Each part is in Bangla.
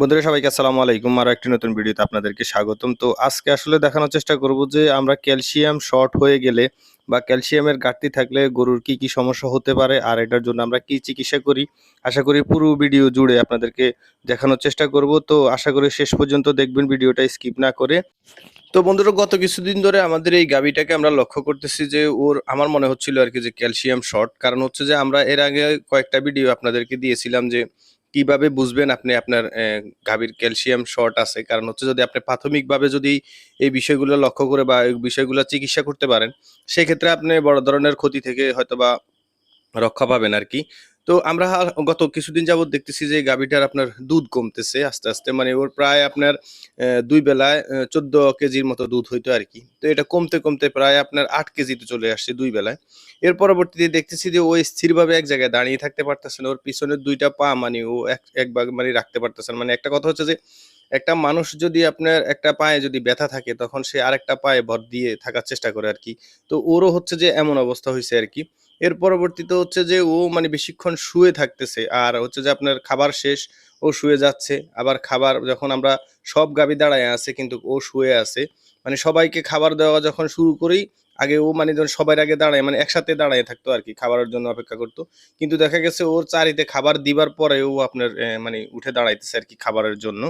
বন্ধুরা, সবাইকে আসসালামু আলাইকুম। আরও একটি নতুন ভিডিওতে আপনাদেরকে স্বাগতম। তো আজকে আসলে দেখানোর চেষ্টা করব যে আমরা ক্যালসিয়াম শর্ট হয়ে গেলে বা ক্যালসিয়ামের ঘাটতি থাকলে গরুর কি কি সমস্যা হতে পারে আর এটার জন্য আমরা কি চিকিৎসা করি, আশা করি পুরো ভিডিও জুড়ে আপনাদেরকে দেখানোর চেষ্টা করব। তো আশা করি শেষ পর্যন্ত দেখবেন, ভিডিওটা স্কিপ না করে। তো বন্ধুরা, গত কিছুদিন ধরে আমাদের এই গাবিটাকে আমরা লক্ষ্য করতেছি যে ওর, আমার মনে হচ্ছিল আর কি যে ক্যালসিয়াম শর্ট। কারণ হচ্ছে যে আমরা এর আগে কয়েকটা ভিডিও আপনাদেরকে দিয়েছিলাম যে কীভাবে বুঝবেন আপনি আপনার গাভীর ক্যালসিয়াম শর্ট আছে? কারণ হচ্ছে যদি আপনি প্রাথমিকভাবে যদি এই বিষয়গুলো লক্ষ্য করে বা এই বিষয়গুলো চিকিৎসা করতে পারেন, সেক্ষেত্রে আপনি বড় ধরনের ক্ষতি থেকে হয়তো বা রক্ষা পাবেন আর কি তো আমরা গত কিছুদিন যাবত দেখতেছি যে গাভীটার আপনার দুধ কমতেছে আস্তে আস্তে মানে ওর প্রায় আপনার দুই বেলায় চোদ্দ কেজির মতো দুধ হইতো আর কি। তো এটা কমতে কমতে প্রায় আপনার আট কেজিতে চলে আসছে দুই বেলায়। এর পরবর্তীতে দেখতেছি যে ও স্থিরভাবে এক জায়গায় দাঁড়িয়ে থাকতে পারতেছে না, ওর পিছনের দুইটা পা মানে ও এক এক ভাগ মানে রাখতে পারতেছে না। মানে একটা কথা হচ্ছে যে একটা মানুষ যদি আপনার একটা পায়ে যদি ব্যথা থাকে, তখন সে আরেকটা পায়ে ভর দিয়ে থাকার চেষ্টা করে আর কি। তো ওরও হচ্ছে যে এমন অবস্থা হয়েছে আর কি। এর পরবর্তীতে হচ্ছে যে ও মানে বেশিক্ষণ শুয়ে থাকতেছে, আর হচ্ছে যে আপনার খাবার শেষ, ও শুয়ে যাচ্ছে। আবার খাবার যখন আমরা সব গাবি দাঁড়ায় আছে, কিন্তু ও শুয়ে আছে। মানে সবাইকে খাবার দেওয়া যখন শুরু করি আগে ও মানে যখন সবার আগে দাঁড়ায় মানে একসাথে দাঁড়ায় থাকতো আর কি, খাবারের জন্য অপেক্ষা করতো। কিন্তু দেখা গেছে ওর চারিতে খাবার দিবার পরে ও আপনার মানে উঠে দাঁড়াইতেছে আর কি খাবারের জন্য।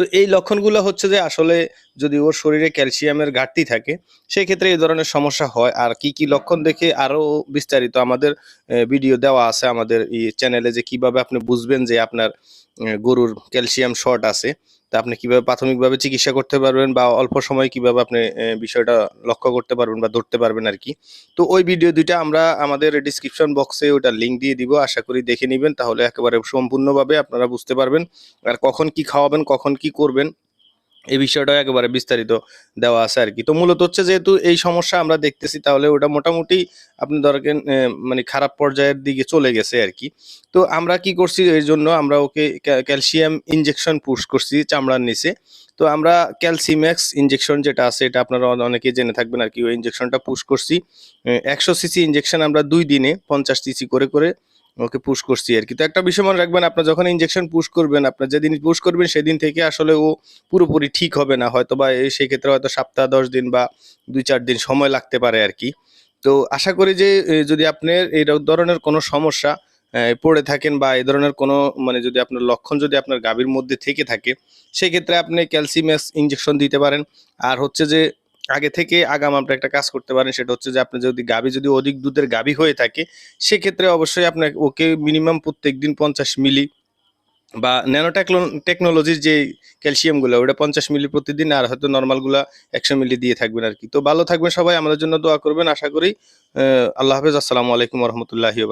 তো এই লক্ষণগুলো হচ্ছে যে আসলে যদি ওর শরীরে ক্যালসিয়ামের ঘাটতি থাকে, সেক্ষেত্রে এই ধরনের সমস্যা হয়। আর কি কি লক্ষণ দেখে আরও বিস্তারিত আমাদের ভিডিও দেওয়া আছে আমাদের এই চ্যানেলে যে কীভাবে আপনি বুঝবেন যে আপনার গরুর ক্যালসিয়াম শর্ট আছে। তা আপনি কীভাবে প্রাথমিকভাবে চিকিৎসা করতে পারবেন বা অল্প সময় কীভাবে আপনি বিষয়টা লক্ষ্য করতে পারবেন বা ধরতে পারবেন আর কি? তো ওই ভিডিও দুইটা আমরা আমাদের ডিসক্রিপশন বক্সে ওটা লিঙ্ক দিয়ে দিব, আশা করি দেখে নেবেন, তাহলে একেবারে সম্পূর্ণভাবে আপনারা বুঝতে পারবেন আর কখন কি খাওয়াবেন, কখন কি করবেন। এই বিষয়টা একেবারে বিস্তারিত দেওয়া আছে আর কি তো মূলত হচ্ছে যেহেতু এই সমস্যা আমরা দেখতেছি, তাহলে ওটা মোটামুটি আপনি ধরেন মানে খারাপ পর্যায়ের দিকে চলে গেছে আর কি তো আমরা কি করছি এই জন্য আমরা ওকে ক্যালসিয়াম ইনজেকশন পুশ করছি চামড়ার নিচে। তো আমরা ক্যালসিম্যাক্স ইনজেকশন যেটা আছে, এটা আপনারা অ- অনেকেই জেনে থাকবেন আর কি ওই ইনজেকশনটা পুশ করছি। একশো সিসি ইনজেকশন আমরা দুই দিনে পঞ্চাশ সিসি করে করে ওকে পুশ করছি আর কি। তো একটা বিষয় মনে রাখবেন, আপনার যখন ইঞ্জেকশন পুশ করবেন, আপনার যেদিন পুশ করবেন, সেদিন থেকে আসলে ও পুরোপুরি ঠিক হবে না। হয়তো বা সেই ক্ষেত্রে হয়তো সপ্তাহ, দশ দিন বা দুই চার দিন সময় লাগতে পারে আর কি। তো আশা করি যে যদি আপনার এই ধরনের কোনো সমস্যা পড়ে থাকেন বা এই ধরনের কোনো মানে যদি আপনার লক্ষণ যদি আপনার গাভীর মধ্যে থেকে থাকে সেক্ষেত্রে আপনি ক্যালসিয়াম ইঞ্জেকশন দিতে পারেন। আর হচ্ছে যে আগে থেকে আগাম আপনি একটা কাজ করতে পারেন, সেটা হচ্ছে যে আপনি যদি গাভী যদি অধিক দুধের গাভী হয়ে থাকে, সেক্ষেত্রে অবশ্যই আপনাকে ওকে মিনিমাম প্রত্যেক দিন পঞ্চাশ মিলি বা ন্যানো টেকনোলজির যে ক্যালসিয়ামগুলো ওটা পঞ্চাশ মিলি প্রতিদিন আর হয়তো নর্মালগুলা একশো মিলি দিয়ে থাকবেন আর কি। তো ভালো থাকবেন সবাই, আমাদের জন্য দোয়া করবেন। আশা করি আল্লাহ হাফেজ। আসসালামু আলাইকুম রহমতুল্লাহি